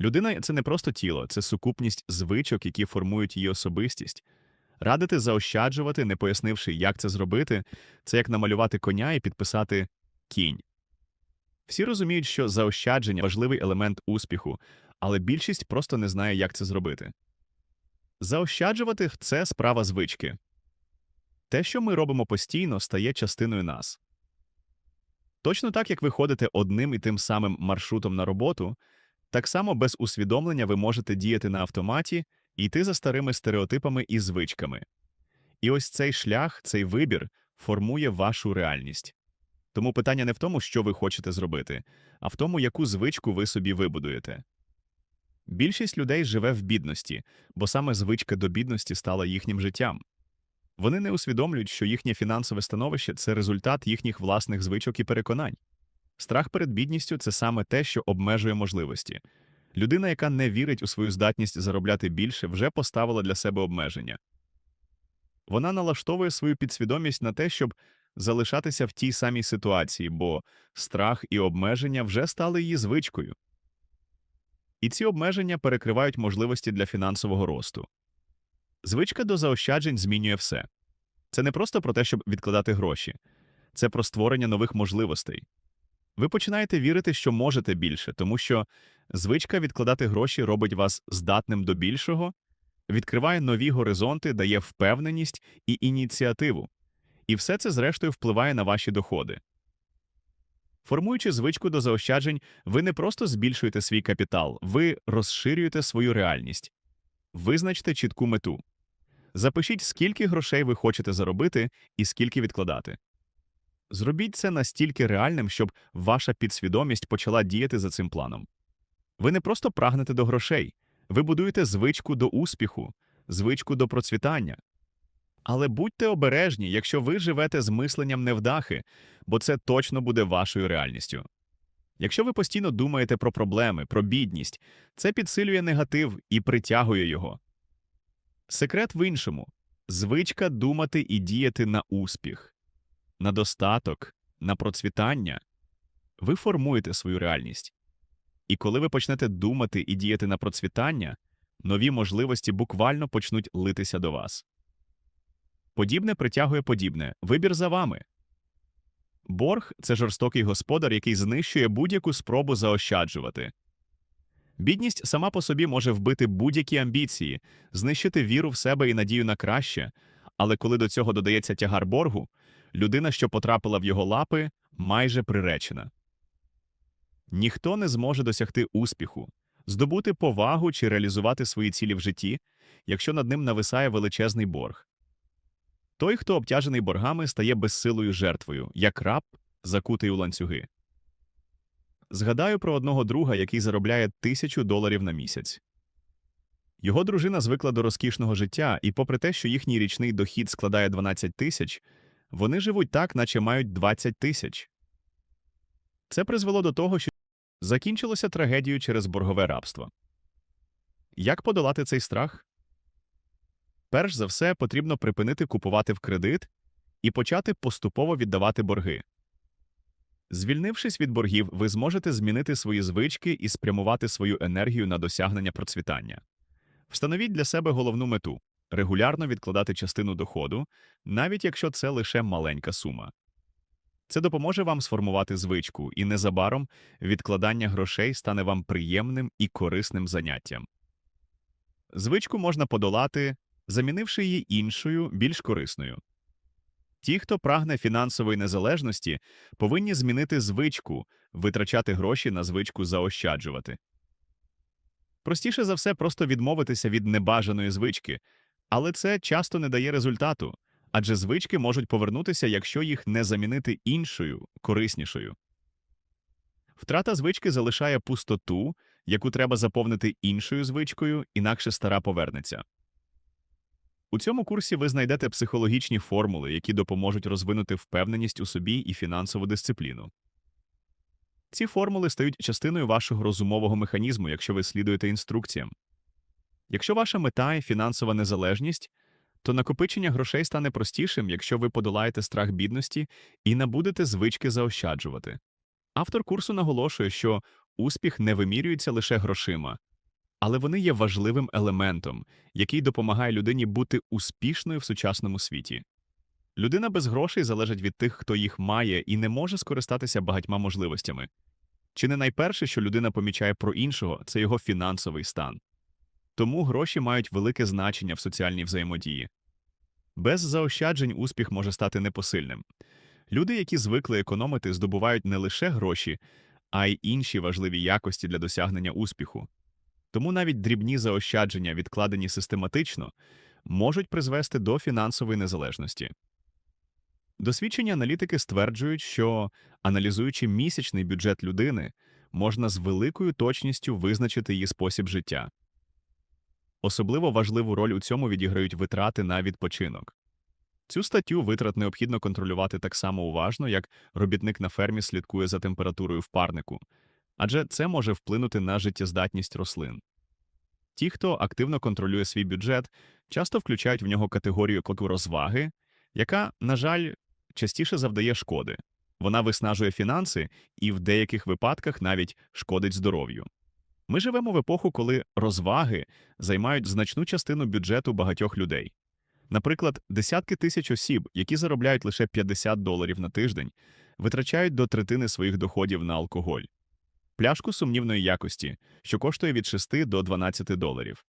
Людина це не просто тіло, це сукупність звичок, які формують її особистість. Радити заощаджувати, не пояснивши, як це зробити, це як намалювати коня і підписати кінь. Всі розуміють, що заощадження важливий елемент успіху, але більшість просто не знає, як це зробити. Заощаджувати це справа звички. Те, що ми робимо постійно, стає частиною нас. Точно так, як ви ходите одним і тим самим маршрутом на роботу, так само без усвідомлення ви можете діяти на автоматі йти за старими стереотипами і звичками. І ось цей шлях, цей вибір формує вашу реальність. Тому питання не в тому, що ви хочете зробити, а в тому, яку звичку ви собі вибудуєте. Більшість людей живе в бідності, бо саме звичка до бідності стала їхнім життям. Вони не усвідомлюють, що їхнє фінансове становище це результат їхніх власних звичок і переконань. Страх перед бідністю це саме те, що обмежує можливості. Людина, яка не вірить у свою здатність заробляти більше, вже поставила для себе обмеження. Вона налаштовує свою підсвідомість на те, щоб залишатися в тій самій ситуації, бо страх і обмеження вже стали її звичкою. І ці обмеження перекривають можливості для фінансового росту. Звичка до заощаджень змінює все. Це не просто про те, щоб відкладати гроші, це про створення нових можливостей. Ви починаєте вірити, що можете більше, тому що звичка відкладати гроші робить вас здатним до більшого, відкриває нові горизонти, дає впевненість і ініціативу. І все це, зрештою, впливає на ваші доходи. Формуючи звичку до заощаджень, ви не просто збільшуєте свій капітал, ви розширюєте свою реальність. Визначте чітку мету. Запишіть, скільки грошей ви хочете заробити і скільки відкладати. Зробіть це настільки реальним, щоб ваша підсвідомість почала діяти за цим планом. Ви не просто прагнете до грошей, ви будуєте звичку до успіху, звичку до процвітання. Але будьте обережні, якщо ви живете з мисленням невдахи, бо це точно буде вашою реальністю. Якщо ви постійно думаєте про проблеми, про бідність, це підсилює негатив і притягує його. Секрет в іншому звичка думати і діяти на успіх, на достаток, на процвітання. Ви формуєте свою реальність. І коли ви почнете думати і діяти на процвітання, нові можливості буквально почнуть литися до вас. Подібне притягує подібне. Вибір за вами. Борг це жорстокий господар, який знищує будь-яку спробу заощаджувати. Бідність сама по собі може вбити будь-які амбіції, знищити віру в себе і надію на краще, але коли до цього додається тягар боргу, людина, що потрапила в його лапи, майже приречена. Ніхто не зможе досягти успіху, здобути повагу чи реалізувати свої цілі в житті, якщо над ним нависає величезний борг. Той, хто обтяжений боргами, стає безсилою жертвою, як раб, закутий у ланцюги. Згадаю про одного друга, який заробляє тисячу доларів на місяць. Його дружина звикла до розкішного життя, і, попри те, що їхній річний дохід складає 12 тисяч, вони живуть так, наче мають 20 тисяч. Це призвело до того, що закінчилося трагедією через боргове рабство. Як подолати цей страх? Перш за все, потрібно припинити купувати в кредит і почати поступово віддавати борги. Звільнившись від боргів, ви зможете змінити свої звички і спрямувати свою енергію на досягнення процвітання. Встановіть для себе головну мету регулярно відкладати частину доходу, навіть якщо це лише маленька сума. Це допоможе вам сформувати звичку, і незабаром відкладання грошей стане вам приємним і корисним заняттям. Звичку можна подолати, замінивши її іншою, більш корисною. Ті, хто прагне фінансової незалежності, повинні змінити звичку, витрачати гроші на звичку заощаджувати. Простіше за все просто відмовитися від небажаної звички, але це часто не дає результату, адже звички можуть повернутися, якщо їх не замінити іншою, кориснішою. Втрата звички залишає пустоту, яку треба заповнити іншою звичкою, інакше стара повернеться. У цьому курсі ви знайдете психологічні формули, які допоможуть розвинути впевненість у собі і фінансову дисципліну. Ці формули стають частиною вашого розумового механізму, якщо ви слідуєте інструкціям. Якщо ваша мета – фінансова незалежність, то накопичення грошей стане простішим, якщо ви подолаєте страх бідності і набудете звички заощаджувати. Автор курсу наголошує, що успіх не вимірюється лише грошима, але вони є важливим елементом, який допомагає людині бути успішною в сучасному світі. Людина без грошей залежить від тих, хто їх має, і не може скористатися багатьма можливостями. Чи не найперше, що людина помічає про іншого, це його фінансовий стан. Тому гроші мають велике значення в соціальній взаємодії. Без заощаджень успіх може стати непосильним. Люди, які звикли економити, здобувають не лише гроші, а й інші важливі якості для досягнення успіху. Тому навіть дрібні заощадження, відкладені систематично, можуть призвести до фінансової незалежності. Досвідчені аналітики стверджують, що, аналізуючи місячний бюджет людини, можна з великою точністю визначити її спосіб життя. Особливо важливу роль у цьому відіграють витрати на відпочинок. Цю статтю витрат необхідно контролювати так само уважно, як робітник на фермі слідкує за температурою в парнику, адже це може вплинути на життєздатність рослин. Ті, хто активно контролює свій бюджет, часто включають в нього категорію розваги, яка, на жаль, частіше завдає шкоди. Вона виснажує фінанси і в деяких випадках навіть шкодить здоров'ю. Ми живемо в епоху, коли розваги займають значну частину бюджету багатьох людей. Наприклад, десятки тисяч осіб, які заробляють лише 50 доларів на тиждень, витрачають до третини своїх доходів на алкоголь, пляшку сумнівної якості, що коштує від 6 до 12 доларів.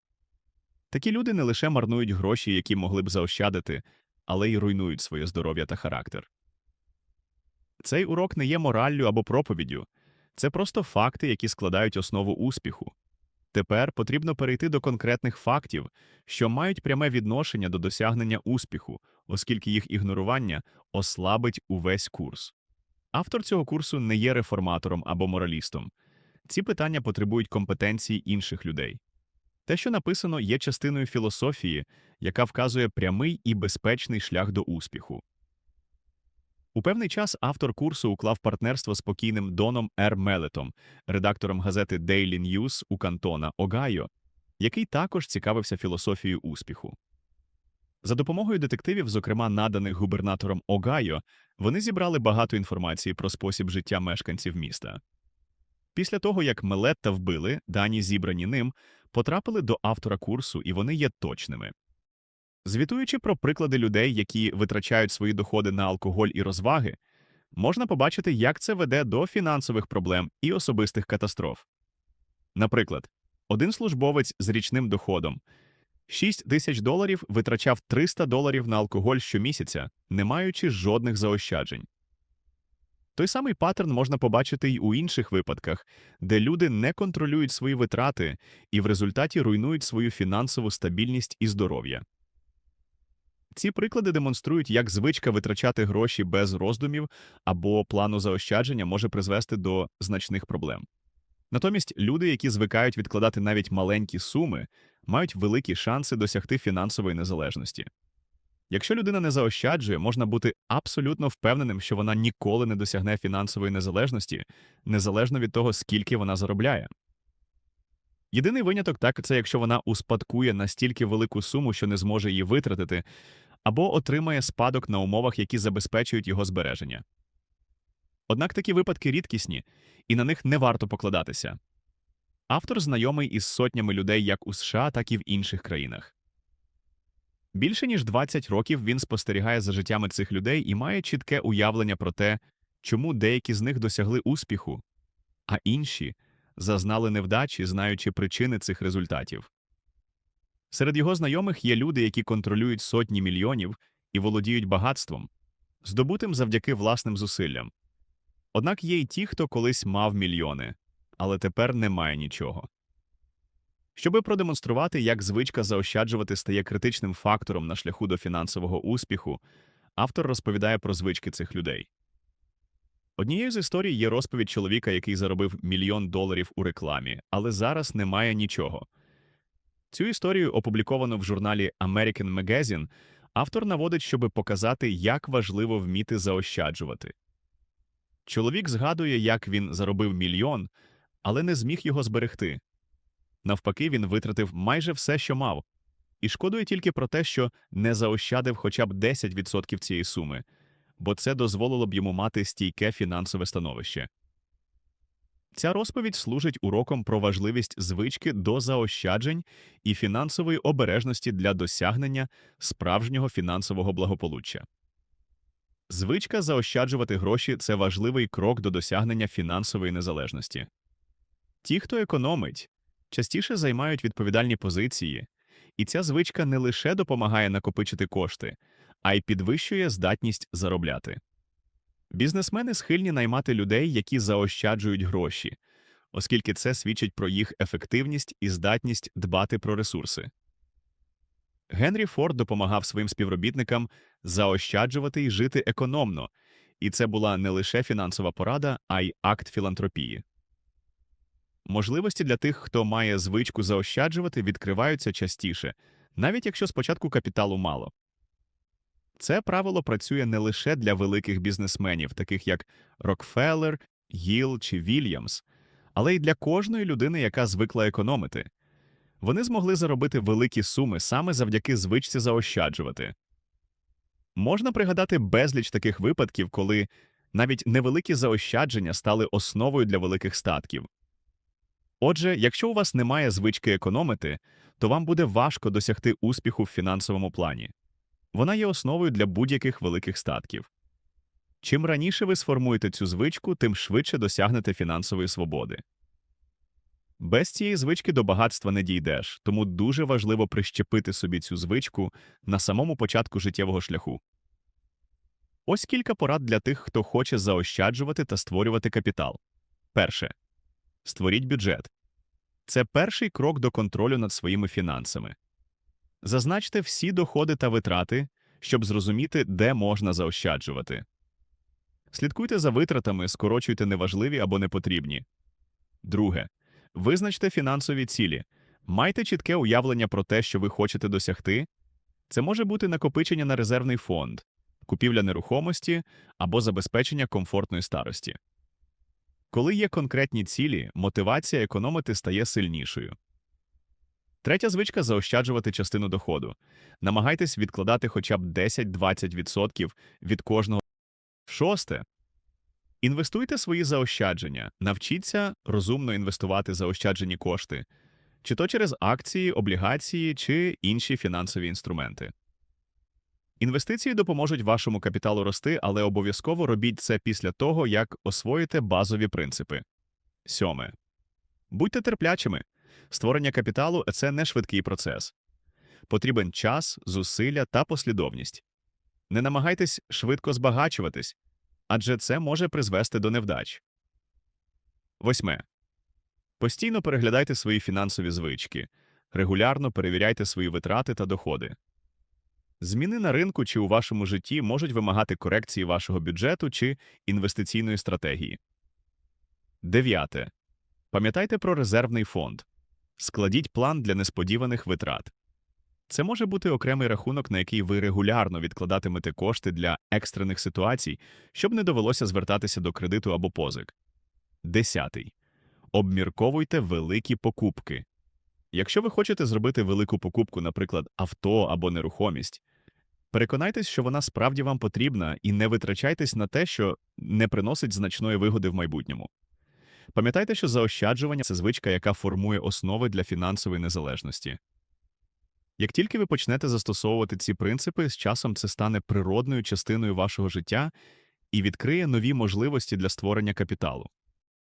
Такі люди не лише марнують гроші, які могли б заощадити, але й руйнують своє здоров'я та характер. Цей урок не є мораллю або проповіддю, це просто факти, які складають основу успіху. Тепер потрібно перейти до конкретних фактів, що мають пряме відношення до досягнення успіху, оскільки їх ігнорування ослабить увесь курс. Автор цього курсу не є реформатором або моралістом. Ці питання потребують компетенції інших людей. Те, що написано, є частиною філософії, яка вказує прямий і безпечний шлях до успіху. У певний час автор курсу уклав партнерство з покійним Доном Р. Мелетом, редактором газети Daily News у Кантона, Огайо, який також цікавився філософією успіху. За допомогою детективів, зокрема наданих губернатором Огайо, вони зібрали багато інформації про спосіб життя мешканців міста. Після того, як Мелетта вбили, дані, зібрані ним, потрапили до автора курсу, і вони є точними. Звітуючи про приклади людей, які витрачають свої доходи на алкоголь і розваги, можна побачити, як це веде до фінансових проблем і особистих катастроф. Наприклад, один службовець з річним доходом 6 тисяч доларів витрачав 300 доларів на алкоголь щомісяця, не маючи жодних заощаджень. Той самий паттерн можна побачити й у інших випадках, де люди не контролюють свої витрати і в результаті руйнують свою фінансову стабільність і здоров'я. Ці приклади демонструють, як звичка витрачати гроші без роздумів або плану заощадження може призвести до значних проблем. Натомість люди, які звикають відкладати навіть маленькі суми, мають великі шанси досягти фінансової незалежності. Якщо людина не заощаджує, можна бути абсолютно впевненим, що вона ніколи не досягне фінансової незалежності, незалежно від того, скільки вона заробляє. Єдиний виняток так це якщо вона успадкує настільки велику суму, що не зможе її витратити, або отримає спадок на умовах, які забезпечують його збереження. Однак такі випадки рідкісні, і на них не варто покладатися. Автор знайомий із сотнями людей як у США, так і в інших країнах. Більше ніж 20 років він спостерігає за життями цих людей і має чітке уявлення про те, чому деякі з них досягли успіху, а інші зазнали невдачі, знаючи причини цих результатів. Серед його знайомих є люди, які контролюють сотні мільйонів і володіють багатством, здобутим завдяки власним зусиллям. Однак є й ті, хто колись мав мільйони, але тепер не має нічого. Щоби продемонструвати, як звичка заощаджувати стає критичним фактором на шляху до фінансового успіху, автор розповідає про звички цих людей. Однією з історій є розповідь чоловіка, який заробив мільйон доларів у рекламі, але зараз немає нічого. Цю історію опубліковано в журналі American Magazine, автор наводить, щоби показати, як важливо вміти заощаджувати. Чоловік згадує, як він заробив мільйон, але не зміг його зберегти. Навпаки, він витратив майже все, що мав, і шкодує тільки про те, що не заощадив хоча б 10% цієї суми, бо це дозволило б йому мати стійке фінансове становище. Ця розповідь служить уроком про важливість звички до заощаджень і фінансової обережності для досягнення справжнього фінансового благополуччя. Звичка заощаджувати гроші це важливий крок до досягнення фінансової незалежності. Ті, хто економить, частіше займають відповідальні позиції, і ця звичка не лише допомагає накопичити кошти, а й підвищує здатність заробляти. Бізнесмени схильні наймати людей, які заощаджують гроші, оскільки це свідчить про їх ефективність і здатність дбати про ресурси. Генрі Форд допомагав своїм співробітникам заощаджувати і жити економно, і це була не лише фінансова порада, а й акт філантропії. Можливості для тих, хто має звичку заощаджувати, відкриваються частіше, навіть якщо спочатку капіталу мало. Це правило працює не лише для великих бізнесменів, таких як Рокфеллер, Гіл чи Вільямс, але й для кожної людини, яка звикла економити. Вони змогли заробити великі суми саме завдяки звичці заощаджувати. Можна пригадати безліч таких випадків, коли навіть невеликі заощадження стали основою для великих статків. Отже, якщо у вас немає звички економити, то вам буде важко досягти успіху в фінансовому плані. Вона є основою для будь-яких великих статків. Чим раніше ви сформуєте цю звичку, тим швидше досягнете фінансової свободи. Без цієї звички до багатства не дійдеш, тому дуже важливо прищепити собі цю звичку на самому початку життєвого шляху. Ось кілька порад для тих, хто хоче заощаджувати та створювати капітал. Перше. Створіть бюджет. Це перший крок до контролю над своїми фінансами. Зазначте всі доходи та витрати, щоб зрозуміти, де можна заощаджувати. Слідкуйте за витратами, скорочуйте неважливі або непотрібні. Друге. Визначте фінансові цілі. Майте чітке уявлення про те, що ви хочете досягти. Це може бути накопичення на резервний фонд, купівля нерухомості або забезпечення комфортної старості. Коли є конкретні цілі, мотивація економити стає сильнішою. Третя звичка заощаджувати частину доходу. Намагайтесь відкладати хоча б 10-20% від кожного. Шосте. Інвестуйте свої заощадження, навчіться розумно інвестувати заощаджені кошти, чи то через акції, облігації чи інші фінансові інструменти. Інвестиції допоможуть вашому капіталу рости, але обов'язково робіть це після того, як освоїте базові принципи. Сьоме. Будьте терплячими. Створення капіталу це не швидкий процес. Потрібен час, зусилля та послідовність. Не намагайтесь швидко збагачуватись, адже це може призвести до невдач. Восьме. Постійно переглядайте свої фінансові звички, регулярно перевіряйте свої витрати та доходи. Зміни на ринку чи у вашому житті можуть вимагати корекції вашого бюджету чи інвестиційної стратегії. Дев'яте. Пам'ятайте про резервний фонд. Складіть план для несподіваних витрат. Це може бути окремий рахунок, на який ви регулярно відкладатимете кошти для екстрених ситуацій, щоб не довелося звертатися до кредиту або позик. Десятий. Обмірковуйте великі покупки. Якщо ви хочете зробити велику покупку, наприклад, авто або нерухомість, переконайтесь, що вона справді вам потрібна, і не витрачайтесь на те, що не приносить значної вигоди в майбутньому. Пам'ятайте, що заощаджування це звичка, яка формує основи для фінансової незалежності. Як тільки ви почнете застосовувати ці принципи, з часом це стане природною частиною вашого життя і відкриє нові можливості для створення капіталу.